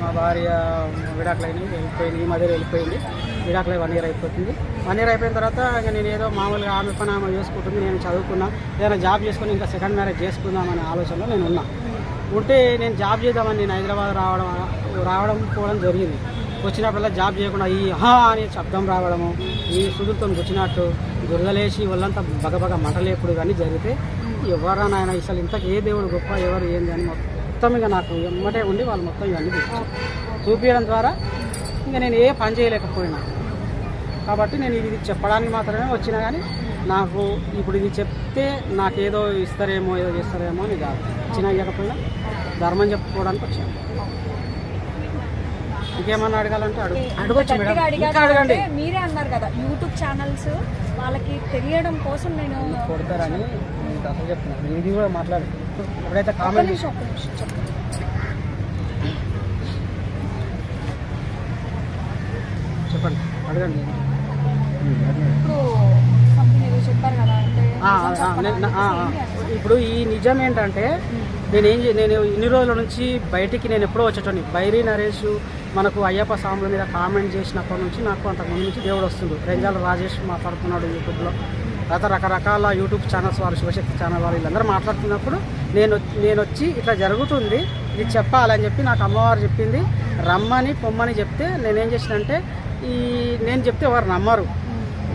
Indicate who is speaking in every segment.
Speaker 1: మా భార్య విడాకులైన వెళ్ళిపోయింది ఈ మధ్య వెళ్ళిపోయింది. విడాకులై వన్ ఇయర్ అయిపోతుంది. వన్ ఇయర్ అయిపోయిన తర్వాత ఇంకా నేను ఏదో మామూలుగా ఆమె పని ఆమె చేసుకుంటుంది నేను చదువుకున్నా. ఏదైనా జాబ్ చేసుకుని ఇంకా సెకండ్ మ్యారేజ్ చేసుకుందామనే ఆలోచనలో నేను ఉన్నా. ఉంటే నేను జాబ్ చేద్దామని నేను హైదరాబాద్ రావడం రావడం పోవడం జరిగింది. వచ్చినప్పుడల్లా జాబ్ చేయకుండా ఈ హా అనే శబ్దం రావడము ఈ సుదులతో వచ్చినట్టు గురగలేసి వాళ్ళంతా బగబగ మంటలేపుడు కానీ జరిగితే ఎవరా నాయన అసలు ఇంతకు ఏ దేవుడు గొప్ప ఎవరు ఏంది అని మొత్తం ఇక నాకు ఎమ్మటే ఉండి వాళ్ళు మొత్తం ఇవన్నీ చూపించారు. చూపించడం ద్వారా ఇంకా నేను ఏ పని చేయలేకపోయినా. కాబట్టి నేను ఇది చెప్పడానికి మాత్రమే వచ్చినా కానీ నాకు ఇప్పుడు ఇది చెప్తే నాకేదో ఇస్తారేమో ఏదో చేస్తారేమో అని కాదు. ఇచ్చినా ఇవ్వకపోయినా ధర్మం చెప్పుకోవడానికి వచ్చాను. ఇంకేమన్నా అడగాలంటే అడుగు. అడగొచ్చు మేడం. అడగండి.
Speaker 2: మీరే అన్నారు కదా యూట్యూబ్ ఛానల్స్ వాళ్ళకి తెలియడం కోసం నేను
Speaker 1: కొడతారని మీకు అసలు చెప్తున్నాను ఇది కూడా మాట్లాడు ఎప్పుడైతే కామెంట్
Speaker 2: చెప్పండి.
Speaker 1: అడగండి.
Speaker 2: ఇప్పుడు
Speaker 1: ఈ నిజం ఏంటంటే నేను నేను ఇన్ని రోజుల నుంచి బయటికి నేను ఎప్పుడో వచ్చేటోని బైరీ నరేష్ మనకు అయ్యప్ప స్వాముల మీద కామెంట్ చేసినప్పటి నుంచి నాకు అంతకుముందు నుంచి దేవుడు వస్తుంది రెంజాల రాజేష్ మాట్లాడుతున్నాడు యూట్యూబ్లో. తర్వాత రకరకాల యూట్యూబ్ ఛానల్స్ వారు శివశక్తి ఛానల్ వారు వీళ్ళందరూ మాట్లాడుతున్నప్పుడు నేను నేను వచ్చి ఇట్లా జరుగుతుంది ఇది చెప్పాలని చెప్పి నాకు అమ్మవారు చెప్పింది. రమ్మని పొమ్మని చెప్తే నేనేం చేసినంటే ఈ నేను చెప్తే ఎవరు నమ్మరు.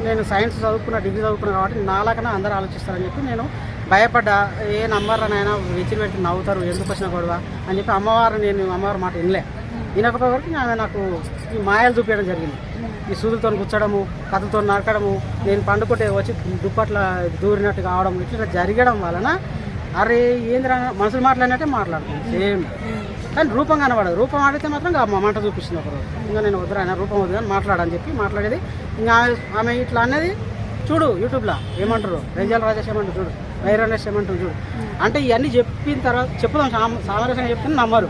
Speaker 1: నేను సైన్స్ చదువుకున్న డిగ్రీ చదువుకున్నా కాబట్టి నాలాకన్నా అందరూ ఆలోచిస్తారని చెప్పి నేను భయపడ్డా. ఏ నమ్మరు నాయన విచ్చిరి పెట్టి నవ్వుతారు ఎందుకు వచ్చిన గొడవ అని చెప్పి అమ్మవారు నేను అమ్మవారి మాట వినలే. వినకపోయే వరకు ఆమె నాకు ఈ మాయలు చూపించడం జరిగింది. ఈ సూదులతో కూర్చడము కథతో నరకడము నేను పండుకుంటే వచ్చి దుప్పట్ల దూరినట్టు కావడం ఇట్లా జరగడం వలన అరే ఏంద్ర మనుషులు మాట్లాడినట్టే మాట్లాడుతుంది సేమ్. కానీ రూపం కనబడదు. రూపం ఆడితే మాత్రం ఇంకా మా మంట చూపిస్తుంది ఒకరోజు. ఇంకా నేను వద్దురా రూపం వద్దు కానీ మాట్లాడని చెప్పి మాట్లాడేది. ఇంకా ఆమె ఆమె ఇట్లా అనేది చూడు యూట్యూబ్లో ఏమంటారు? రేంజల్ రాజేష్ ఏమంటారు చూడు? వైరలేష్ ఏమంటారు చూడు? అంటే ఇవన్నీ చెప్పిన తర్వాత చెప్పుదాం సామరస్యంగా చెప్తే నమ్మరు.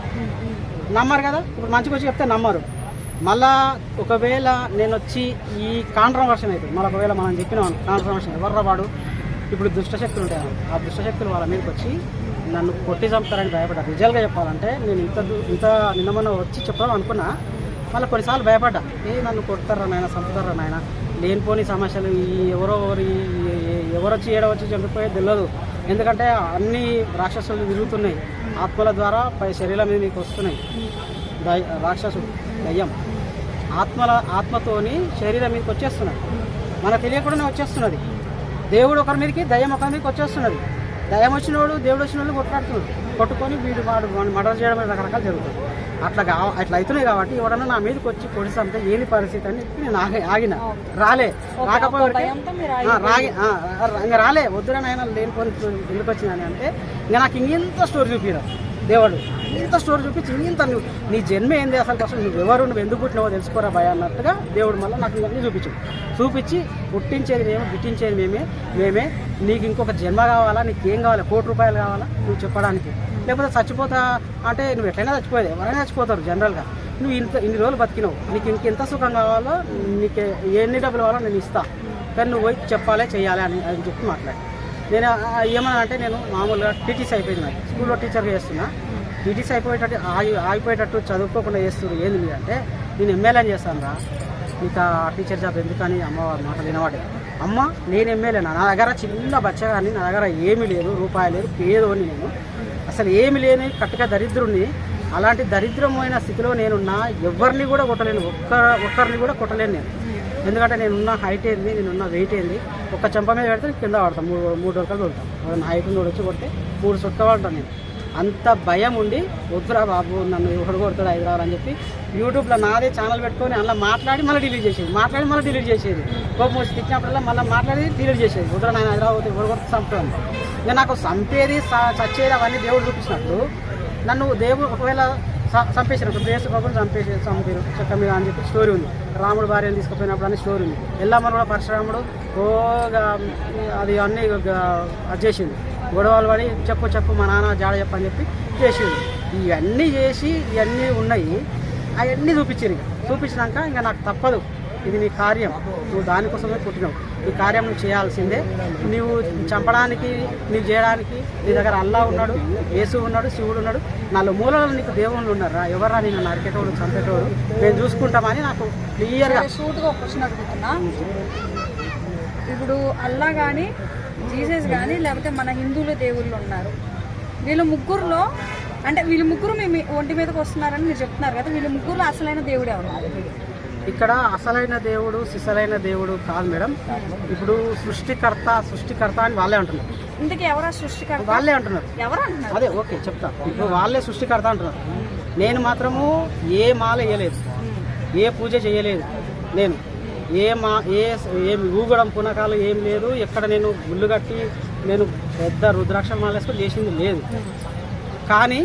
Speaker 1: నమ్మరు కదా? ఇప్పుడు మంచిగా వచ్చి చెప్తే నమ్మరు. మళ్ళా ఒకవేళ నేను వచ్చి ఈ కాంట్రవర్షన్ అవుతుంది మళ్ళీ ఒకవేళ మనం చెప్పినాం కాంట్రవర్షన్ ఎవర్రా వాడు? ఇప్పుడు దుష్టశక్తులు ఉంటాయి అన్నమాట. ఆ దుష్టశక్తులు వాళ్ళ మీదకి వచ్చి నన్ను కొట్టి చంపుతారని భయపడ్డా. నిజాలుగా చెప్పాలంటే నేను ఇంత ఇంత నిన్న మొన్న వచ్చి చెప్పాలని అనుకున్నా మళ్ళీ కొన్నిసార్లు భయపడ్డా. ఏ నన్ను కొడతారా నాయన చంపుతారా నాయన? లేనిపోని సమస్యలు ఈ ఎవరో ఎవరు ఈ- ఏడవచ్చి ఎవరు చంపిపోయేది తెలియదు ఎందుకంటే అన్ని రాక్షసులు తిరుగుతున్నాయి. ఆత్మల ద్వారా పై శరీరం మీద నీకు వస్తున్నాయి. దై- రాక్షసుడు దయ్యం. ఆత్మల ఆత్మతోని శరీరం మీదకి వచ్చేస్తున్నాడు మనకు తెలియకుండానే వచ్చేస్తున్నది. దేవుడు ఒకరి మీదకి దయ్యం ఒకరి మీదకి వచ్చేస్తున్నది. దయ్యం వచ్చినోడు దేవుడు వచ్చిన వాళ్ళు కొట్లాడుతున్నాడు కొట్టుకొని వీడు వాడు వాడిని మర్డర్ చేయడం రకరకాలు జరుగుతుంది అట్లా అట్లా అవుతున్నాయి కాబట్టి ఎవడన్నా నా మీదకి వచ్చి పొడిస్తే అంతే ఏంది పరిస్థితి అని చెప్పి నేను ఆగి ఆగిన. రాలే. రాకపోతే రాగి ఇంకా రాలే. వద్దురా నాయన లేనిపోని ఎందుకు వచ్చిందని అంటే ఇంకా నాకు ఇంకెంత స్టోరీ చూపిరా. దేవుడు ఇంత స్టోరీ చూపించి ఇంత నువ్వు నీ జన్మ ఏంది అసలు? అసలు నువ్వు ఎవరు? నువ్వు ఎందుకు పుట్టినావో తెలుసుకోరా భయ అన్నట్టుగా దేవుడు మళ్ళీ నాకు ఇవన్నీ చూపించు చూపించి పుట్టించేది మేము గిట్టించేది మేమే మేమే. నీకు ఇంకొక జన్మ కావాలా? నీకు ఏం కావాలి? కోటి రూపాయలు కావాలా? నువ్వు చెప్పడానికి. లేకపోతే చచ్చిపోతా అంటే నువ్వు ఎట్లయినా చచ్చిపోయేది. ఎవరైనా చచ్చిపోతారు జనరల్గా. నువ్వు ఇంత ఇన్ని రోజులు బతికినావు. నీకు ఇంకెంత సుఖం కావాలో నీకు ఎన్ని డబ్బులు కావాలో నేను ఇస్తా. కానీ నువ్వు పోయి చెప్పాలి చేయాలి అని అని చెప్పి మాట్లాడి. నేను ఏమన్నా అంటే నేను మామూలుగా టీటీసీ అయిపోయింది నాకు. స్కూల్లో టీచర్గా చేస్తున్నా. టీటీసీ అయిపోయేటట్టు ఆగి ఆగిపోయేటట్టు చదువుకోకుండా చేస్తున్నారు. ఏంది అంటే నేను ఎమ్మెల్యే చేస్తాను రా. నీకు ఆ టీచర్ జాబ్ ఎందుకని అమ్మవారి మాట వినవాడే అమ్మ నేను ఎమ్మెల్యేనా నా. దగ్గర చిన్న బచ్చగాని కానీ నా దగ్గర ఏమీ లేదు రూపాయి లేదు పేదోని నేను. అసలు ఏమి లేని కట్టుక దరిద్రుణ్ణి అలాంటి దరిద్రమైన స్థితిలో నేనున్నా ఎవరిని కూడా కొట్టలేను. ఒక్క ఒక్కరిని కూడా కొట్టలేను నేను. ఎందుకంటే నేనున్న హైట్ ఏంది నేనున్న వెయిట్ ఏంది. ఒక్క చెంప మీద పెడితే కింద పడతాను మూడు మూడు రకాలు కొడతాం. హైట్ నుండి వచ్చి కొడితే మూడు చుట్ట పడతాను నేను. అంత భయం ఉండి వద్దురా బాబు నన్ను ఎవడు కొడతాడు హైదరాబాద్ అని చెప్పి యూట్యూబ్లో నాదే ఛానల్ పెట్టుకొని అలా మాట్లాడి మళ్ళీ డిలీట్ చేసేది. మాట్లాడి మళ్ళీ డిలీట్ చేసేది. కోపం వచ్చి తిట్టినప్పుడల్లా మళ్ళీ మాట్లాడి డిలీట్ చేసేది. వద్దురా నేను హైదరాబాద్ ఎవడు కొడుతు చంపుతాను నేను నాకు చంపేది స- చచ్చేది అవన్నీ దేవుడు చూపించినప్పుడు నన్ను దేవుడు ఒకవేళ చ- చంపేసారు ఇప్పుడు దేశ బాబుని చంపేసి చంపారు చెక్క మీద అని చెప్పి స్టోరీ ఉంది. రాముడు భార్యను తీసుకుపోయినప్పుడు అని స్టోరీ ఉంది. ఎల్లమ్మను కూడా పరశురాముడు ఓగా అది అన్నీ ఒక అది చేసింది గొడవలు పడి చెప్పు చెప్పు మా నాన్న జాడ చెప్పని అని చెప్పి చేసింది ఇవన్నీ చేసి ఇవన్నీ ఉన్నాయి. అవన్నీ చూపించారు ఇక. చూపించినాక ఇంకా నాకు తప్పదు. ఇది నీ కార్యం. నువ్వు దానికోసమే పుట్టినావు. ఈ కార్యం నువ్వు చేయాల్సిందే. నువ్వు చంపడానికి నువ్వు చేయడానికి నీ దగ్గర అల్లా ఉన్నాడు యేసు ఉన్నాడు శివుడు ఉన్నాడు. నాలుగు మూలలో నీకు దేవుళ్ళు ఉన్నారా ఎవరా నేను నరికేటోడు చంపేటోడు? మేము చూసుకుంటామని నాకు క్లియర్గా
Speaker 2: సూటుగా క్వశ్చన్ అడుగుతున్నా. ఇప్పుడు అల్లా కానీ జీసస్ కానీ లేకపోతే మన హిందువుల దేవుళ్ళు ఉన్నారు. వీళ్ళ ముగ్గురులో అంటే వీళ్ళ ముగ్గురు మీ ఒంటి మీదకి వస్తున్నారని మీరు చెప్తున్నారు కదా వీళ్ళ ముగ్గురులో అసలైన దేవుడు ఎవరు?
Speaker 1: ఇక్కడ అసలైన దేవుడు సిసలైన దేవుడు కాదు మేడం. ఇప్పుడు సృష్టికర్త సృష్టికర్త అని వాళ్ళే అంటున్నారు.
Speaker 2: ఇంతకీ ఎవరా సృష్టికర్త?
Speaker 1: వాళ్ళే అంటున్నారు.
Speaker 2: ఎవరు అంటున్నారు?
Speaker 1: అదే ఓకే చెప్తా. ఇప్పుడు వాళ్ళే సృష్టికర్త అంటున్నారు. నేను మాత్రము ఏ మాల వేయలేదు. ఏ పూజ చేయలేదు నేను. ఏ మా ఏ ఏం ఊగడం పునకాలు ఏం లేదు. ఎక్కడ నేను గుళ్ళు కట్టి నేను పెద్ద రుద్రాక్ష మాలేసుకొని చేసింది లేదు. కానీ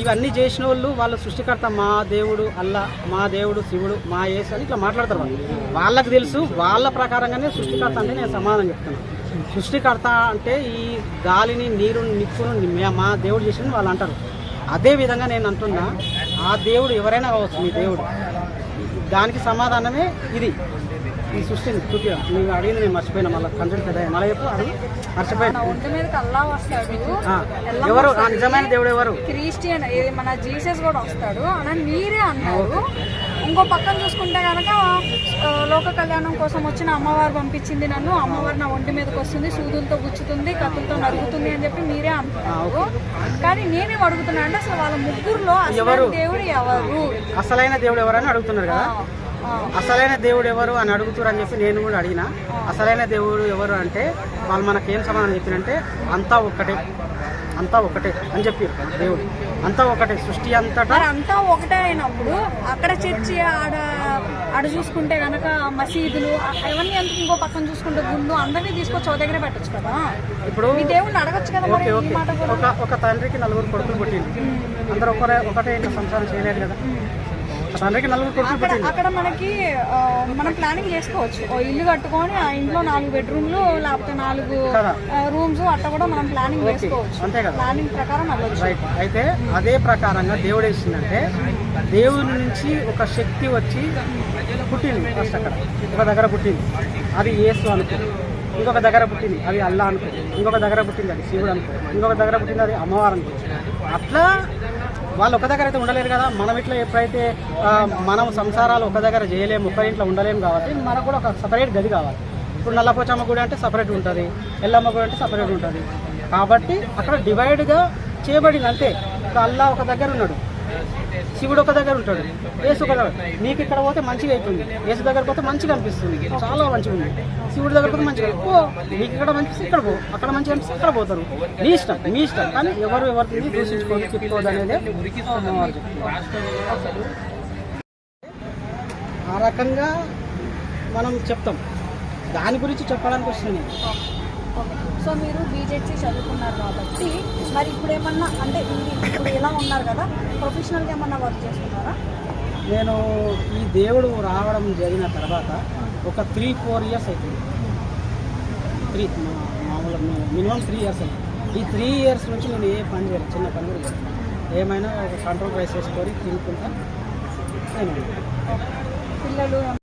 Speaker 1: ఇవన్నీ చేసిన వాళ్ళు వాళ్ళు సృష్టికర్త మా దేవుడు అల్లా మా దేవుడు శివుడు మా యేసు అని ఇట్లా మాట్లాడతారు వాళ్ళు. వాళ్ళకి తెలుసు వాళ్ళ ప్రకారంగానే సృష్టికర్త అంటే నేను సమాధానం చెప్తున్నాను సృష్టికర్త అంటే ఈ గాలిని నీరు నిప్పును మా దేవుడు చేసిన వాళ్ళు అంటారు. అదేవిధంగా నేను అంటున్నా ఆ దేవుడు ఎవరైనా కావచ్చు మీ దేవుడు దానికి సమాధానమే ఇది. ఈ సృష్టిని చూపిరా నువ్వు అడిగింది నేను మర్చిపోయినా. మళ్ళీ కంటెంట్ పెద్ద మళ్ళీ చెప్పు అడిగి. మర్చిపోయినా. ఎవరు. నిజమైన దేవుడు ఎవరు?
Speaker 2: క్రిస్టియన్ మన జీసస్ కూడా వస్తాడు. అని మీరే అన్నారు. ఇంకో పక్కన చూసుకుంటే కనుక లోక కళ్యాణం కోసం వచ్చిన అమ్మవారు పంపించింది నన్ను. అమ్మవారు నా ఒంటి మీదకి వస్తుంది సూదులతో గుచ్చుతుంది కత్తులతో నరుగుతుంది అని చెప్పి మీరే అంటున్నారు. కానీ నేనేం అడుగుతున్నా అంటే అసలు వాళ్ళ ముగ్గురులో అసలు దేవుడు ఎవరు?
Speaker 1: అసలైన దేవుడు ఎవరు అని అడుగుతున్నారు కదా? అసలైన దేవుడు ఎవరు అని అడుగుతారు అని చెప్పి నేను కూడా అడిగిన అసలైన దేవుడు ఎవరు అంటే వాళ్ళు మనకి సమాధానం చెప్పినంటే అంతా ఒక్కటే. అంతా ఒకటే అని చెప్పి దేవుడు. అంతా ఒకటే సృష్టి అంతటా?
Speaker 2: అంతా ఒకటే అయినప్పుడు అక్కడ చర్చి ఆడ ఆడ చూసుకుంటే గనక మసీదులు అవన్నీ ఎందుకు ఇంకో పక్కన చూసుకుంటే గుళ్ళు అందరినీ తీసుకొచ్చి ఒక దగ్గర పెట్టచ్చు కదా?
Speaker 1: ఇప్పుడు
Speaker 2: మీ దేవుడిని అడగచ్చు కదా
Speaker 1: ఓకే ఓకే. ఒక ఒక తండ్రికి నలుగురు కొడుకులు పుట్టింది అందరూ ఒకరే ఒకటే సంసారం చేయలేదు కదా.
Speaker 2: అక్కడ అక్కడ మనకి మనం ప్లానింగ్ చేసుకోవచ్చు. ఇల్లు కట్టుకొని ఆ ఇంట్లో నాలుగు బెడ్రూమ్లు లేకపోతే నాలుగు. రూమ్స్ అట్లా కూడా మనం ప్లానింగ్ చేసుకోవచ్చు.
Speaker 1: అంతే కదా.
Speaker 2: ప్లానింగ్ ప్రకారం
Speaker 1: అయితే అదే ప్రకారంగా దేవుడు వేసిందంటే దేవుని నుంచి ఒక శక్తి వచ్చి పుట్టింది ఫస్ట్ అక్కడ. ఒక దగ్గర పుట్టింది. అది యేసు అనుకో. ఇంకొక దగ్గర పుట్టింది. అది అల్లా అనుకో. ఇంకొక దగ్గర పుట్టింది అది శివుడు అనుకో. ఇంకొక దగ్గర పుట్టింది అది అమ్మవారు అనుకో. అట్లా వాళ్ళు ఒక దగ్గర అయితే ఉండలేరు కదా. మనం ఇట్లా ఎప్పుడైతే మనం సంసారాలు ఒక దగ్గర చేయలేము ఒక ఇంట్లో ఉండలేము కాబట్టి మనకు కూడా ఒక సపరేట్ గది కావాలి. ఇప్పుడు నల్లపోచమ్మ గుడి అంటే సపరేట్ ఉంటుంది ఎల్లమ్మ గుడి అంటే సపరేట్ ఉంటుంది. కాబట్టి అక్కడ డివైడ్గా చేయబడింది అంతే. అల్లా ఒక దగ్గర ఉన్నాడు. శివుడు ఒక దగ్గర ఉంటాడు. యేసు ఒక దగ్గర. నీకు ఇక్కడ పోతే మంచిగా అవుతుంది యేసు దగ్గర పోతే మంచిగా అనిపిస్తుంది. చాలా మంచిగా ఉంది శివుడి దగ్గర పోతే మంచిగా పో నీకు ఇక్కడ మంచి ఇక్కడ పో. అక్కడ మంచిగా అనిపిస్తే ఇక్కడ పోతారు. నీ ఇష్టం మీ ఇష్టం. కానీ ఎవరు ఎవరిని దూషించుకోదు తిప్పుకోదు అనేది ఆ రకంగా మనం చెప్తాం. దాని గురించి చెప్పడానికి వస్తుంది
Speaker 2: సో మీరు బీజెడ్సీ చదువుకున్నారు కాబట్టి మరి ఇప్పుడు ఏమన్నా అంటే ఇప్పుడు ఇలా ఉన్నారు కదా ప్రొఫెషనల్గా ఏమన్నా వర్క్ చేస్తున్నారా?
Speaker 1: నేను ఈ దేవుడు రావడం జరిగిన తర్వాత ఒక త్రీ ఫోర్ ఇయర్స్ అవుతుంది త్రీ మామూలుగా మినిమం త్రీ ఇయర్స్ అవుతుంది ఈ త్రీ ఇయర్స్ నుంచి నేను ఏ పని చేయలేదు చిన్న పని కూడా ఏమైనా ఒక కంట్రోల్ రైస్ వేసుకొని తినుకుంటా నేను
Speaker 2: పిల్లలు